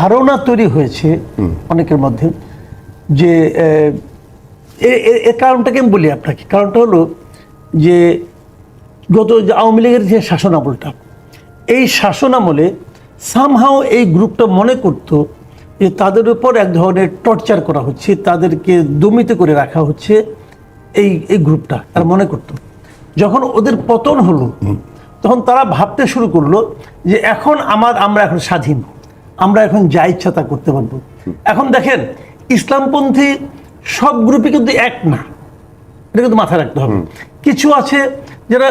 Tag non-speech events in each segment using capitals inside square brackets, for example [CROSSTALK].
ধারণা তৈরি হয়েছে অনেকের মধ্যে যে এর কারণটাকে আমি বলি আপনাকে। কারণটা হলো যে গত যে আওয়ামী লীগের যে শাসন আমলটা এই শাসন আমলে সামহাও এই গ্রুপটা মনে করত যে তাদের উপর এক ধরনের টর্চার করা হচ্ছে তাদেরকে দমিত করে রাখা হচ্ছে এই এই গ্রুপটা তারা মনে করতো। যখন ওদের পতন হলো তখন তারা ভাবতে শুরু করল যে এখন আমার আমরা এখন স্বাধীন। আমরা এখন যা ইচ্ছা তা করতে পারব। এখন দেখেন ইসলামপন্থী সব গ্রুপই কিন্তু এক না। এটা কিন্তু মাথায় রাখতে হবে। কিছু আছে যারা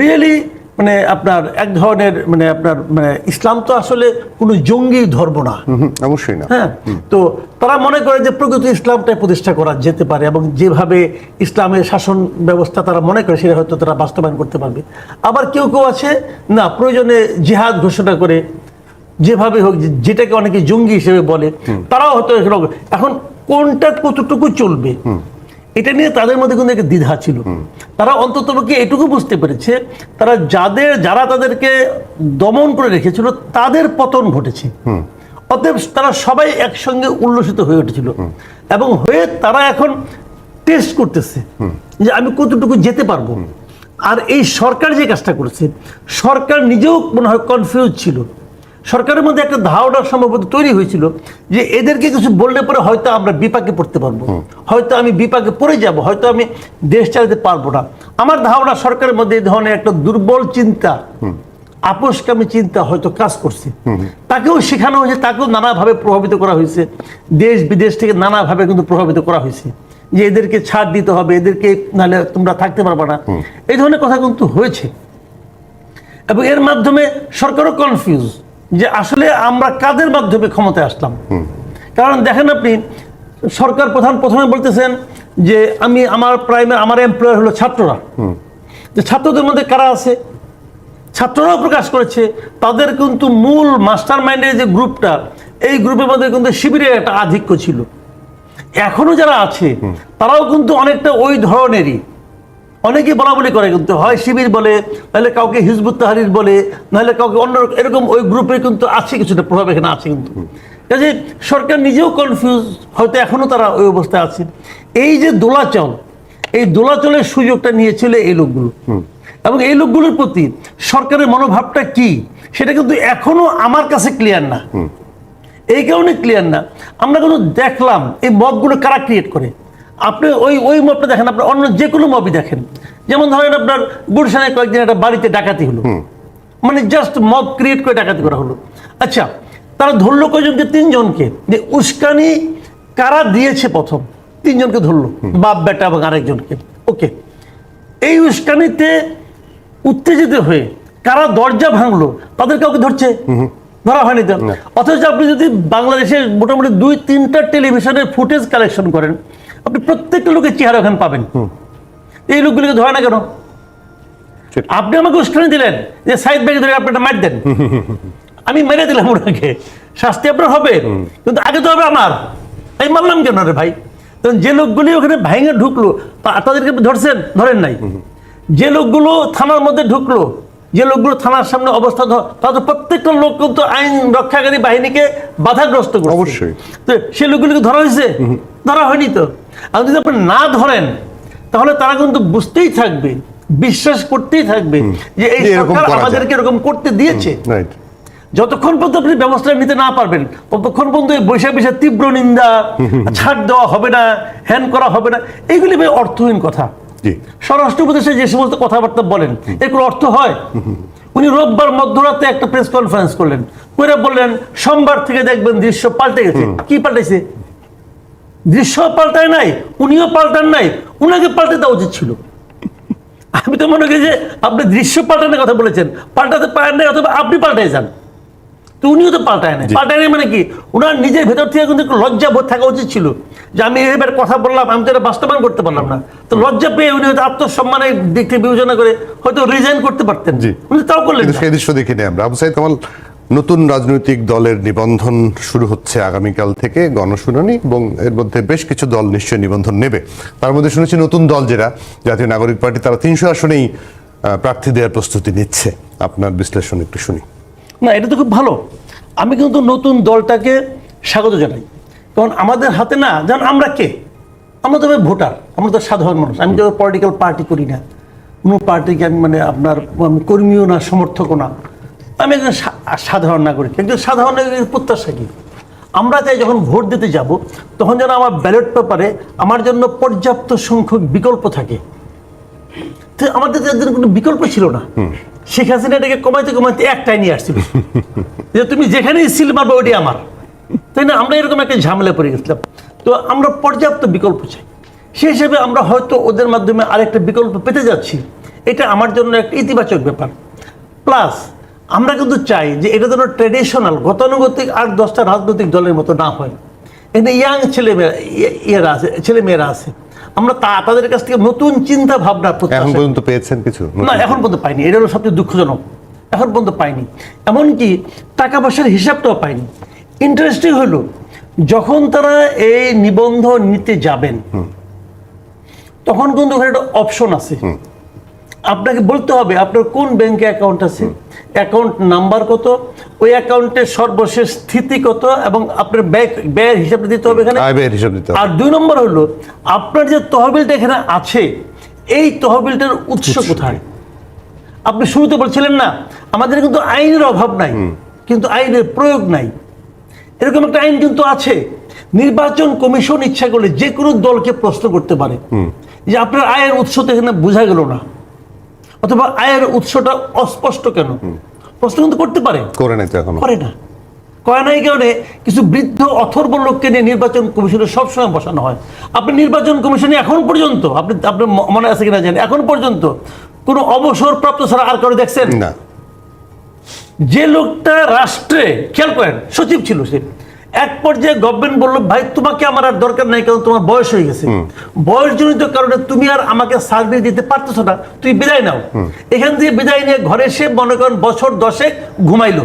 রিয়েলি মানে আপনার এক ধরনের মানে আপনার মানে ইসলাম তো আসলে কোনো জঙ্গি ধর্ম না। অবশ্যই না। হ্যাঁ তো তারা মনে করে যে প্রকৃত ইসলামটাই প্রতিষ্ঠা করা যেতে পারে এবং যেভাবে ইসলামের শাসন ব্যবস্থা তারা মনে করে সেটা হয়তো তারা বাস্তবায়ন করতে পারবে। আবার কেউ কেউ আছে না প্রয়োজনে জিহাদ ঘোষণা করে যেভাবে হোক যেটাকে অনেকে জঙ্গি হিসেবে বলে তারাও হয়তো এখন কোনটা কতটুকু চলবে এটা নিয়ে তাদের মধ্যে কিন্তু একটা দ্বিধা ছিল। তারা অন্তত এটুকু বুঝতে পেরেছে তারা যাদের যারা তাদেরকে দমন করে রেখেছিল তাদের পতন ঘটেছে। অতএব তারা সবাই একসঙ্গে উল্লসিত হয়ে উঠেছিল। এবং হয়ে তারা এখন টেস্ট করতেছে যে আমি কতটুকু যেতে পারব। আর এই সরকার যে কাজটা করেছে সরকার নিজেও মনে হয় কনফিউজ ছিল। সরকারের মধ্যে একটা ধারণা সম্ভবত তৈরি হয়েছিল যে এদেরকে কিছু বললে পরে হয়তো আমরা বিপাকে পড়তে পারব। হয়তো আমি বিপাকে পড়ে যাব হয়তো আমি দেশ চালাতে পারব না। আমার ধারণা সরকারের মধ্যে এই ধরনের একটা দুর্বল চিন্তা আপোষকামী চিন্তা হয়তো কাজ করছে। তাকেও শেখানো হয়েছে তাকেও নানাভাবে প্রভাবিত করা হয়েছে। দেশ বিদেশ থেকে নানাভাবে কিন্তু প্রভাবিত করা হয়েছে। যে এদেরকে ছাড় দিতে হবে এদেরকে নাহলে তোমরা থাকতে পারবে না। এই ধরনের কথা কিন্তু হয়েছে। এবং এর মাধ্যমে সরকারও কনফিউজ যে আসলে আমরা কাদের মাধ্যমে ক্ষমতায় আসলাম? কারণ দেখেন আপনি সরকার প্রধান প্রথমে বলতেছেন যে আমি আমার প্রাইমারি আমার এমপ্লয়ার হলো ছাত্ররা। যে ছাত্রদের মধ্যে কারা আছে? ছাত্ররাও প্রকাশ করেছে তাদের কিন্তু মূল মাস্টার মাইন্ডের যে গ্রুপটা এই গ্রুপের মধ্যে কিন্তু শিবিরের একটা আধিক্য ছিল। এখনও যারা আছে তারাও কিন্তু অনেকটা ওই ধরনেরই। অনেকে বলা বলি করে কিন্তু হয় শিবির বলে নাহলে কাউকে হিজবুত তাহারির বলে নাহলে কাউকে অন্য এরকম ওই গ্রুপে কিন্তু আছে কিছুটা প্রভাব এখানে আছে কিন্তু। কাজে সরকার নিজেও কনফিউজ হয়তো এখনও তারা ওই অবস্থায় আছে। এই যে দোলাচল এই দোলাচলের সুযোগটা নিয়েছিল এই লোকগুলো। এবং এই লোকগুলোর প্রতি সরকারের মনোভাবটা কি সেটা কিন্তু এখনও আমার কাছে ক্লিয়ার না। এই কারণে ক্লিয়ার না। আমরা কিন্তু দেখলাম এই মবগুলো কারা ক্রিয়েট করে? আপনি ওই ওই মপটা দেখেন আপনি অন্য যে কোনো মবই দেখেন। যেমন ধরেন আপনার গুলশানে কয়েকদিন একটা বাড়িতে ডাকাতি হলো। মানে জাস্ট মপ ক্রিয়েট করে ডাকাতি করা হলো। আচ্ছা তারা ধরলো কয়জনকে? তিনজনকে। যে উস্কানি কারা দিয়েছে প্রথম? তিনজনকে ধরলো। বাপ বেটা এবং আরেকজনকে। ওকে। এই উস্কানিতে উত্তেজিত হয়ে কারা দরজা ভাঙলো তাদের কাউকে ধরছে? ধরা হয়নি তো। অথচ আপনি যদি বাংলাদেশের মোটামুটি দুই তিনটা টেলিভিশনের ফুটেজ কালেকশন করেন আপনি প্রত্যেকটা লোকের চেহারা ওখানে পাবেন। এই লোকগুলিকে ধরে না কেন? আপনি আমাকে উস্কানি দিলেন যে সাইড ব্যাগে ধরে আপনি একটা মার দেন। [LAUGHS] আমি মেরে দিলাম ওনাকে। শাস্তি আপনার হবে। কিন্তু আগে তো হবে আমার। আমি মারলাম কেন রে ভাই? তখন যে লোকগুলি ওখানে ভেঙে ঢুকলো তাদেরকে ধরছেন? ধরেন নাই। যে লোকগুলো থানার মধ্যে ঢুকলো যে লোকগুলো থানার সামনে অবস্থা তাদের প্রত্যেকটা লোক কিন্তু আইন রক্ষাকারী বাহিনীকে বাধাগ্রস্ত করছে। অবশ্যই। তো সে লোকগুলিকে ধরা হয়েছে? ধরা হয়নি তো। আর যদি আপনি না ধরেন তাহলে তারা কিন্তু বুঝতেই থাকবে বিশ্বাস করতেই থাকবে যে এই সরকার আমাদেরকে এরকম করতে দিয়েছে। যতক্ষণ পর্যন্ত আপনি ব্যবস্থা নিতে না পারবেন ততক্ষণ পর্যন্ত এই বৈশাখ বৈশাখ তীব্র নিন্দা ছাড় দেওয়া হবে না হ্যান করা হবে না এইগুলি অর্থহীন কথা। স্বরাষ্ট্র উপদেশে যে সমস্ত কথাবার্তা বলেন এর কোনো অর্থ হয়? উনি রোববার মধ্যরাতে একটা প্রেস কনফারেন্স করলেন। করে বললেন সোমবার থেকে দেখবেন দৃশ্য পাল্টে গেছে। কি পাল্টেছে? দৃশ্য পাল্টায় নাই উনিও পাল্টান নাই উনাকে পাল্টে দেওয়া উচিত ছিল। আমি তো মনে করি যে আপনি দৃশ্য পাল্টানোর কথা বলেছেন পাল্টাতে পারেন নাই অথবা আপনি পাল্টাই যান। তো উনিও তো পাল্টায় না। পাল্টায় মানে কি? ওনার নিজের ভেতর থেকে কিন্তু একটু লজ্জা বোধ থাকা উচিত ছিল যে আমি এবার কথা বললাম আমি তো এটা বাস্তবায়ন করতে পারলাম না। তো লজ্জা পেয়ে উনি হয়তো আত্মসম্মানের দিক থেকে বিবেচনা করে হয়তো রিজাইন করতে পারতেন। জি। উনি তাও করলেন সেই দৃশ্য দেখিনি আমরা। আবু সাইদ কামাল নতুন রাজনৈতিক দলের নিবন্ধন শুরু হচ্ছে আগামীকাল থেকে গণশুনানি এবং এর মধ্যে বেশ কিছু দল নিশ্চয়ই নিবন্ধন নেবে। তার মধ্যে শুনেছি নতুন দল যেটা জাতীয় নাগরিক পার্টি তারা তিনশো আসনেই প্রার্থী দেওয়ার প্রস্তুতি নিচ্ছে। আপনার বিশ্লেষণ একটু শুনি। না, এটা তো খুব ভালো। আমি কিন্তু নতুন দলটাকে স্বাগত জানাই। কারণ আমাদের হাতে না যেন আমরা কে? আমরা তো ভোটার, আমরা তো সাধারণ মানুষ। আমি তো পলিটিক্যাল পার্টি করি না। কোনো পার্টিকে আমি মানে আপনার কর্মীও না, সমর্থকও না। আমি একজন সাধারণ নাগরিক। একজন সাধারণ নাগরিকের প্রত্যাশা কি? আমরা চাই যখন ভোট দিতে যাব, তখন যেন আমার ব্যালট পেপারে আমার জন্য পর্যাপ্ত সংখ্যক বিকল্প থাকে। তো আমাদের কোনো বিকল্প ছিল না। শেখ হাসিনা এটাকে কমাইতে কমাইতে একটাই নিয়ে আসছিল। [LAUGHS] যে তুমি যেখানেই সিল মারবে ওইটাই আমার। তাই না? আমরা এরকম একটা ঝামেলা পড়ে গেছিলাম। তো আমরা পর্যাপ্ত বিকল্প চাই। সেই হিসেবে আমরা হয়তো ওদের মাধ্যমে আরেকটা বিকল্প পেতে যাচ্ছি। এটা আমার জন্য একটা ইতিবাচক ব্যাপার। প্লাস আমরা কিন্তু চাই যে এটা যেন ট্রেডিশনাল গতানুগতিক আর দশটা রাজনৈতিক দলের মতো না হয়। এখানে ইয়াং ছেলেমেয়েরা ইয়ে- ইয়েরা আছে ছেলেমেয়েরা আছে। আমরা তা তাদের কাছ থেকে নতুন চিন্তা ভাবনা এখন পর্যন্ত পেয়েছেন কিছু? না এখন পর্যন্ত পাইনি। এটা হলো সবচেয়ে দুঃখজনক। এখন পর্যন্ত পাইনি। এমনকি টাকা পয়সার হিসাবটাও পাইনি। ইন্টারেস্টিং হলো যখন তারা এই নিবন্ধ নিতে যাবেন তখন কিন্তু ওখানে একটা অপশন আছে। আপনাকে বলতে হবে আপনার কোন ব্যাংকে অ্যাকাউন্ট আছে? অ্যাকাউন্ট নাম্বার কত? ওই অ্যাকাউন্টের সর্বশেষ স্থিতি কত? এবং আপনার ব্যয় ব্যয়ের হিসাব দিতে হবে এখানে। ব্যয়ের হিসাব দিতে হবে। আর দুই নম্বর হলো আপনার যে তহবিলটা এখানে আছে এই তহবিলটার উৎস কোথায়? আপনি শুরুতে বলছিলেন না আমাদের কিন্তু আইনের অভাব নাই কিন্তু আইনের প্রয়োগ নাই। এরকম একটা আইন কিন্তু আছে। নির্বাচন কমিশন ইচ্ছা করলে যে কোনো দলকে প্রশ্ন করতে পারে। যে আপনার আয়ের উৎস তো এখানে বোঝা গেল না। অথবা আয়ের উৎসটা অস্পষ্ট কেন? প্রশ্ন কিন্তু করতে পারে। করে নাই তো এখনও। করে না। করে নাই কারণে কিছু বৃদ্ধ অথর্ব লোককে নিয়ে নির্বাচন কমিশনে সবসময় বসানো হয়। আপনি নির্বাচন কমিশনে এখন পর্যন্ত আপনি আপনার মনে আছে কিনা জানেন? এখন পর্যন্ত কোনো অবসরপ্রাপ্ত ছাড়া আর কারও দেখছেন? না। যে লোকটা রাষ্ট্রে খেয়াল করেন সচিব ছিল সে। এক পর্যায়ে গভর্নমেন্ট বলল ভাই তোমাকে আমার আর দরকার নাই কারণ তোমার বয়স হয়ে গেছে। বয়সজনিত কারণে তুমি আর আমাকে সার্ভিস দিতে পারতেছো না। তুই বিদায় নাও। এখান থেকে বিদায় নিয়ে ঘরে এসে মনে করেন বছর দশেক ঘুমাইলো।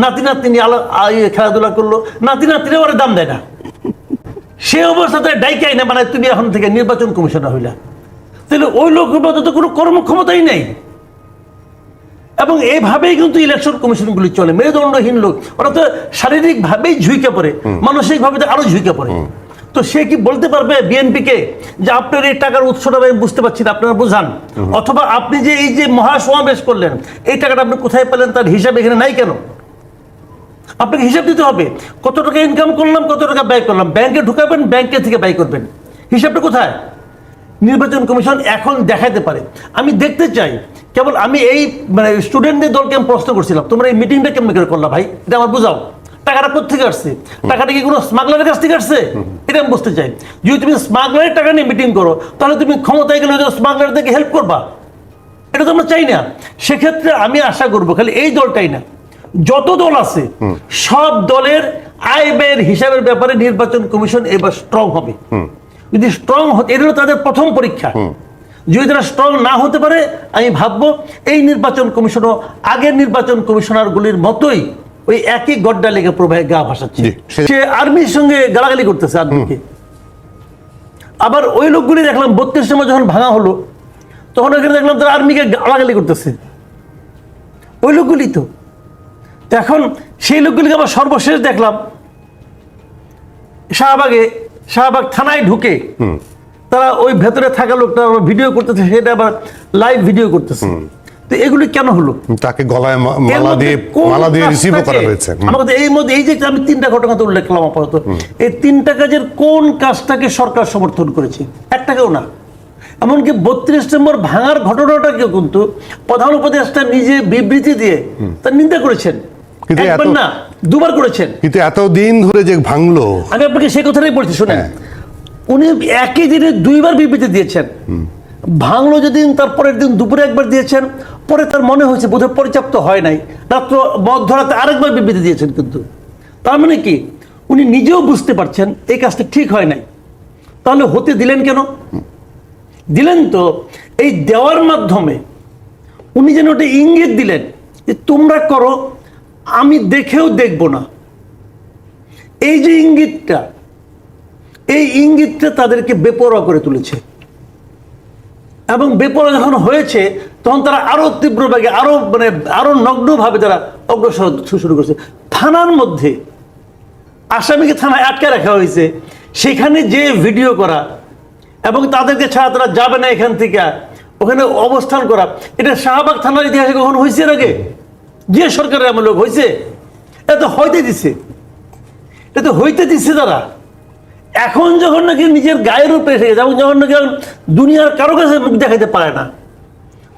নাতি নাতনি আলো ইয়ে খেলাধুলা করল। নাতি নাতিরা ওরা দাম দেয় না। সে অবস্থাতে ডাইকাই না মানে তুমি এখন থেকে নির্বাচন কমিশনার হইলা। তাহলে ওই লোকের মধ্যে তো কোনো কর্মক্ষমতাই নেই। এবং এইভাবেই কিন্তু ইলেকশন কমিশনগুলি চলে। মেরুদণ্ডহীন লোক ওরা তো শারীরিকভাবেই ঝুঁকে পড়ে মানসিকভাবে তো আরও ঝুঁকে পড়ে। তো সে কি বলতে পারবে বিএনপিকে যে আপনার এই টাকার উৎসটা আমি বুঝতে পারছি না আপনারা বোঝান? অথবা আপনি যে এই যে মহাসমাবেশ করলেন এই টাকাটা আপনি কোথায় পেলেন তার হিসাব এখানে নাই কেন? আপনাকে হিসাব দিতে হবে। কত টাকা ইনকাম করলাম কত টাকা ব্যয় করলাম। ব্যাংকে ঢুকাবেন ব্যাংকে থেকে ব্যয় করবেন। হিসাবটা কোথায়? নির্বাচন কমিশন এখন দেখাইতে পারে। আমি দেখতে চাই কেবল আমি এই মানে স্টুডেন্টদের দলকে আমি প্রশ্ন করছিলাম তোমরা এই মিটিংটা কেমন করে করলা ভাই? এটা আমার বোঝাও। টাকাটা কোথেকে আসছে? টাকাটা কি কোনো স্মাগলারের কাছ থেকে আসছে? এটা আমি বুঝতে চাই। যদি তুমি স্মাগলারের টাকা নিয়ে মিটিং করো তাহলে তুমি ক্ষমতায় গেলে স্মাগলারদেরকে হেল্প করবা। এটা তো আমরা চাই না। সেক্ষেত্রে আমি আশা করব খালি এই দলটাই না। যত দল আছে সব দলের আয় ব্যয়ের হিসাবের ব্যাপারে নির্বাচন কমিশন এবার স্ট্রং হবে। যদি স্ট্রং এটা হলো তাদের প্রথম পরীক্ষা। যদি তারা স্ট্রং না হতে পারে আমি ভাববো এই নির্বাচন কমিশনও আগের নির্বাচন কমিশনারগুলির মতোই ওই একই গড্ডা লেগে প্রবাহে গা ভাসাচ্ছে। সে- আর্মির সঙ্গে গালাগালি করতেছে আর্মিকে। আবার ওই লোকগুলি দেখলাম বত্রিশ সময় যখন ভাঙা হলো তখন ওখানে দেখলাম তারা আর্মিকে গালাগালি করতেছে। ওই লোকগুলি তো। তো এখন সেই লোকগুলিকে আবার সর্বশেষ দেখলাম। শাহবাগে শাহবাগ থানায় ঢুকে তারা ওই ভেতরে থাকা লোকটা ভিডিও করতেছে সেটা আবার লাইভ ভিডিও করতেছে। তো এগুলি কেন হলো? তাকে গলায় মালা দিয়ে মালা দিয়ে কাজটাকে- করা হয়েছে। কথা এই মধ্যে এই যে আমি তিনটা ঘটনা তো উল্লেখ করলাম আপাতত। এই তিনটা কাজের কোন কাজটাকে সরকার সমর্থন করেছে? একটাকেও না। এমনকি বত্রিশ নম্বর ভাঙার ঘটনাটাকে কিন্তু প্রধান উপদেষ্টা নিজে বিবৃতি দিয়ে তার নিন্দা করেছেন। না। দুবার করেছেন। কিন্তু এত দিন ধরে যে ভাঙলো। আমি আপনাকে সেই কথাটাই বলছি শুনেন। হ্যাঁ। উনি একই দিনে দুইবার বিবৃতি দিয়েছেন। ভাঙলো যেদিন তারপরের দিন দুপুরে একবার দিয়েছেন। পরে তার মনে হয়েছে বোধহয় পর্যাপ্ত হয় নাই। রাত্র মদ ধরাতে আরেকবার বিবৃতি দিয়েছেন কিন্তু। তার মানে কি? উনি নিজেও বুঝতে পারছেন এই কাজটা ঠিক হয় নাই। তাহলে হতে দিলেন কেন? দিলেন তো এই দেওয়ার মাধ্যমে উনি যেন ওটা ইঙ্গিত দিলেন যে তোমরা করো আমি দেখেও দেখব না। এই যে ইঙ্গিতটা, এই ইঙ্গিতটা তাদেরকে বেপরোয়া করে তুলেছে। এবং বেপরোয়া যখন হয়েছে, তখন তারা আরও তীব্র বেগে আরও মানে আরও নগ্নভাবে তারা অগ্রসর শুরু করছে। থানার মধ্যে, আসামিকে থানায় আটকে রাখা হয়েছে। সেখানে যে ভিডিও করা, এবং তাদেরকে ছাড়া তারা যাবে না এখান থেকে। ওখানে অবস্থান করা, এটা শাহবাগ থানার ইতিহাসে কখন হয়েছে আগে? যে সরকারের এমন লোক হয়েছে এটা হইতে দিছে। এটা তো হইতে দিচ্ছে তারা এখন যখন নাকি নিজের গায়ের উপরে এসে গেছে, এবং যখন নাকি দুনিয়ার কারও কাছে মুখ দেখাইতে পারে না,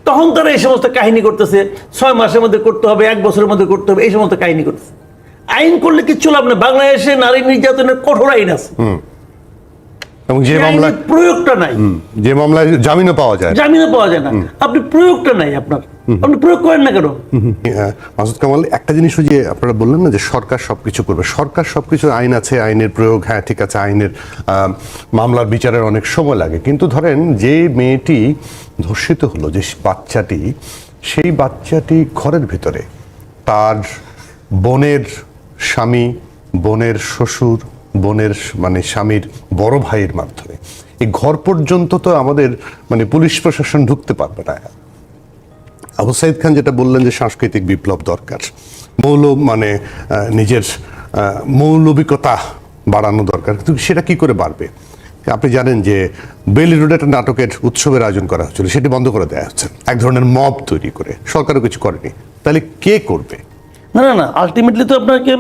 তখন তারা এই সমস্ত কাহিনী করতেছে, ছয় মাসের মধ্যে করতে হবে, এক বছরের মধ্যে করতে হবে, এই সমস্ত কাহিনী করতেছে। আইন করলে কিচ্ছু লাভ নেই। বাংলাদেশে নারী নির্যাতনের কঠোর আইন আছে। এবং যে মামলায় প্রয়োগটা নাই। যে মামলায় জামিনও পাওয়া যায়। জামিনও পাওয়া যায় না। আপনি প্রয়োগটা নাই আপনার। আপনি প্রয়োগ করেন না কেন? আহ, মাসুদ কামাল একটা জিনিস যে আপনারা বললেন না যে সরকার সবকিছু করবে। সরকার সবকিছু আইন আছে আইনের প্রয়োগ হ্যাঁ ঠিক আছে আইনের মামলার বিচারের অনেক সময় লাগে। কিন্তু ধরেন যে মেয়েটি ধর্ষিত হলো যে বাচ্চাটি সেই বাচ্চাটি ঘরের ভিতরে। তার বোনের স্বামী বোনের শ্বশুর বোনের মানে স্বামীর বড় ভাইয়ের মাধ্যমে। এই ঘর পর্যন্ত তো আমাদের মানে পুলিশ প্রশাসন ঢুকতে পারবে না। আবু সাইদ খান যেটা বললেন যে সাংস্কৃতিক বিপ্লব দরকার মৌল মানে নিজের মৌলবিকতা বাড়ানো দরকার। কিন্তু সেটা কি করে বাড়বে? আপনি জানেন যে বেলি রোডে একটা নাটকের উৎসবের আয়োজন করা হচ্ছিল, সেটি বন্ধ করে দেওয়া হচ্ছে। এক ধরনের মব তৈরি করে। সরকারও কিছু করেনি। তাহলে কে করবে? না না না আলটিমেটলি তো আপনাকে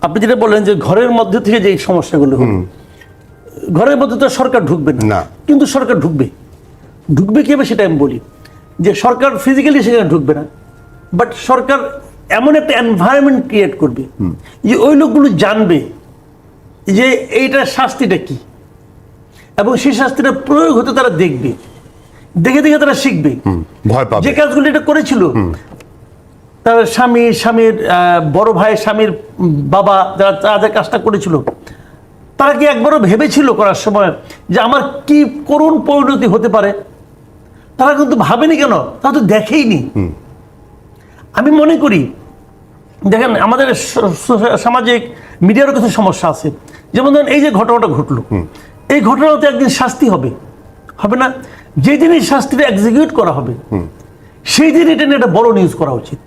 আপনি যেটা বললেন যে ঘরের মধ্যে থেকে যে সমস্যাগুলো হলো ঘরের মধ্যে তো সরকার ঢুকবে না। না। কিন্তু সরকার ঢুকবে। ঢুকবে কীভাবে সেটা আমি বলি যে সরকার ফিজিক্যালি সেখানে ঢুকবে না বাট সরকার এমন একটা এনভায়রনমেন্ট ক্রিয়েট করবে যে ওই লোকগুলো জানবে যে এইটার শাস্তিটা কি। এবং সেই শাস্তিটা প্রয়োগ হতে তারা দেখবে। দেখে দেখে তারা শিখবে। ভয় পাবে। যে কাজগুলো এটা করেছিল তার স্বামী স্বামীর বড় ভাই স্বামীর বাবা যারা তাদের কাজটা করেছিল তারা কি একবারও ভেবেছিল করার সময় যে আমার কি করুণ পরিণতি হতে পারে? তারা কিন্তু ভাবেনি কেন? তারা তো দেখেইনি। আমি মনে করি দেখেন আমাদের সামাজিক মিডিয়ারও কিছু সমস্যা আছে। যেমন ধরেন এই যে ঘটনাটা ঘটলো এই ঘটনাতে একদিন শাস্তি হবে। হবে না? যেই দিনই শাস্তিটা এক্সিকিউট করা হবে সেই দিন এটা নিয়ে একটা বড় নিউজ করা উচিত।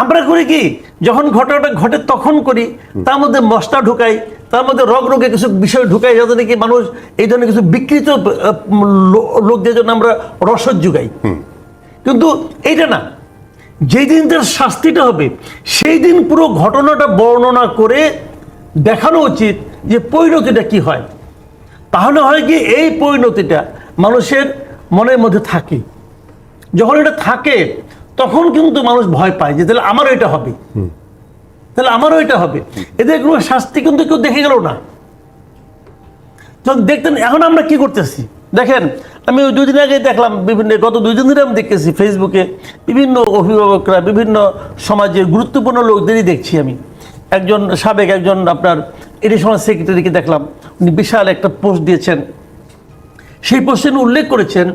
আমরা করি কি? যখন ঘটনাটা ঘটে তখন করি। তার মধ্যে মশলা ঢুকাই তার মধ্যে রগ রোগে কিছু বিষয় ঢুকাই যাতে নাকি মানুষ এই ধরনের কিছু বিকৃত লোকদের জন্য আমরা রসদ যোগাই। কিন্তু এইটা না। যেই দিন তার শাস্তিটা হবে সেই দিন পুরো ঘটনাটা বর্ণনা করে দেখানো উচিত যে পরিণতিটা কি হয়। তাহলে হয় কি এই পরিণতিটা মানুষের মনের মধ্যে থাকে। যখন এটা থাকে তখন কিন্তু মানুষ ভয় পায় যে তাহলে আমারও এটা হবে। তাহলে আমারও এটা হবে। এদের কোনো শাস্তি কিন্তু কেউ দেখে গেল না। যখন দেখতেন এখন আমরা কি করতেছি? দেখেন আমি ওই দুদিন আগে দেখলাম বিভিন্ন গত দুই দিন ধরে আমি দেখতেছি ফেসবুকে বিভিন্ন অভিভাবকরা বিভিন্ন সমাজের গুরুত্বপূর্ণ লোকদেরই দেখছি আমি। একজন সাবেক একজন আপনার এডিশনাল সেক্রেটারিকে দেখলাম। উনি বিশাল একটা পোস্ট দিয়েছেন। সেই পোস্টে উনি উল্লেখ করেছেন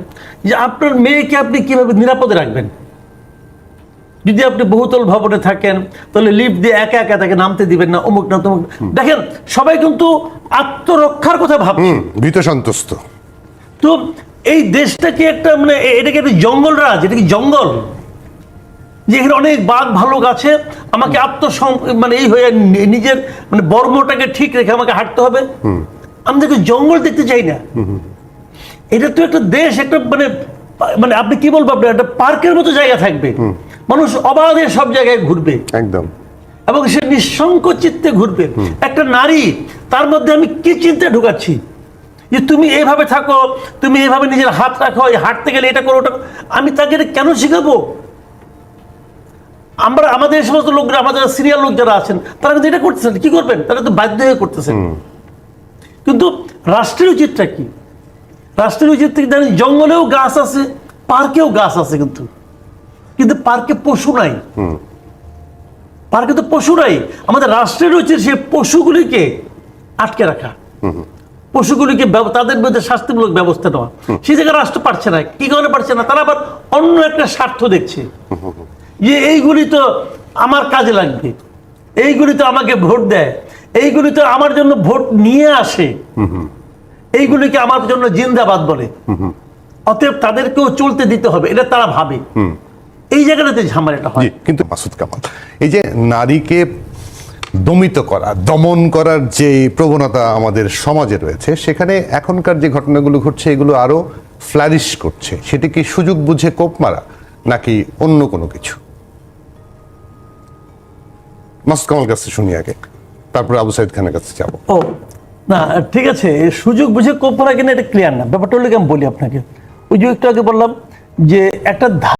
যে আপনার মেয়েকে আপনি কীভাবে নিরাপদে রাখবেন? যদি আপনি বহুতল ভবনে থাকেন তাহলে লিফট দিয়ে একা একা তাকে নামতে দিবেন না অমুক না তমুক। দেখেন সবাই কিন্তু আত্মরক্ষার কথা ভাবছে। ভীত সন্তুষ্ট। তো এই দেশটা কি একটা মানে এ- এটা কি একটা জঙ্গল রাজ এটা কি জঙ্গল? যে এখানে অনেক বাঘ ভালুক আছে আমাকে আত্মসম মানে এই হয়ে নিজের মানে বর্মটাকে ঠিক রেখে আমাকে হাঁটতে হবে। আমি দেখি জঙ্গল দেখতে চাই না। এটা তো একটা দেশ একটা মানে মানে আপনি কি বলব আপনার একটা পার্কের মতো জায়গা থাকবে। মানুষ অবাধে সব জায়গায় ঘুরবে। একদম। এবং সে নিঃসংক চিত্তে ঘুরবে একটা নারী তার মধ্যে আমি কি চিন্তা ঢুকাচ্ছি? যে তুমি এইভাবে থাকো তুমি এইভাবে নিজের হাত রাখো এই হাঁটতে গেলে এটা করো ওটা আমি তাকে এটা কেন শিখাবো? আমরা আমাদের এই সমস্ত লোকরা আমাদের সিরিয়াল লোক যারা আছেন তারা কিন্তু এটা করতেছেন। কি করবেন? তারা তো বাধ্য হয়ে করতেছেন। কিন্তু রাষ্ট্রের উচিতটা কি? রাষ্ট্রের উচিত থেকে জানেন জঙ্গলেও গাছ আছে পার্কেও গাছ আছে কিন্তু। কিন্তু পার্কে পশু নাই। পার্কে তো পশু নাই। আমাদের রাষ্ট্রের উচিত সেই পশুগুলিকে আটকে রাখা। পশুগুলিকে তাদের বিরুদ্ধে শাস্তিমূলক ব্যবস্থা নেওয়া। সেই জায়গায় রাষ্ট্র পারছে না। কি কারণে পারছে না? তারা আবার অন্য একটা স্বার্থ দেখছে। যে এইগুলি তো আমার কাজে লাগবে। এইগুলি তো আমাকে ভোট দেয়। এইগুলি তো আমার জন্য ভোট নিয়ে আসে। এইগুলিকে আমার জন্য জিন্দাবাদ বলে। অতএব তাদেরকেও চলতে দিতে হবে। এটা তারা ভাবে। এই জায়গাটাতে ঝামেলাটা হয়। কিন্তু মাসুদ কামাল এই যে নারীকে দমিত করা দমন করার যে প্রবণতা আমাদের সমাজে রয়েছে সেখানে এখনকার যে ঘটনাগুলো ঘটছে এগুলো আরও ফ্লারিশ করছে। সেটি কি সুযোগ বুঝে কোপ মারা নাকি অন্য কোনো কিছু? মাসুদ কামাল কাছে শুনি আগে তারপরে আবু সাইদ খানের কাছে যাব। ও না ঠিক আছে সুযোগ বুঝে কোপ মারা কিনা এটা ক্লিয়ার না। ব্যাপারটা হলে আমি বলি আপনাকে। ওই যে একটু আগে বললাম যে একটা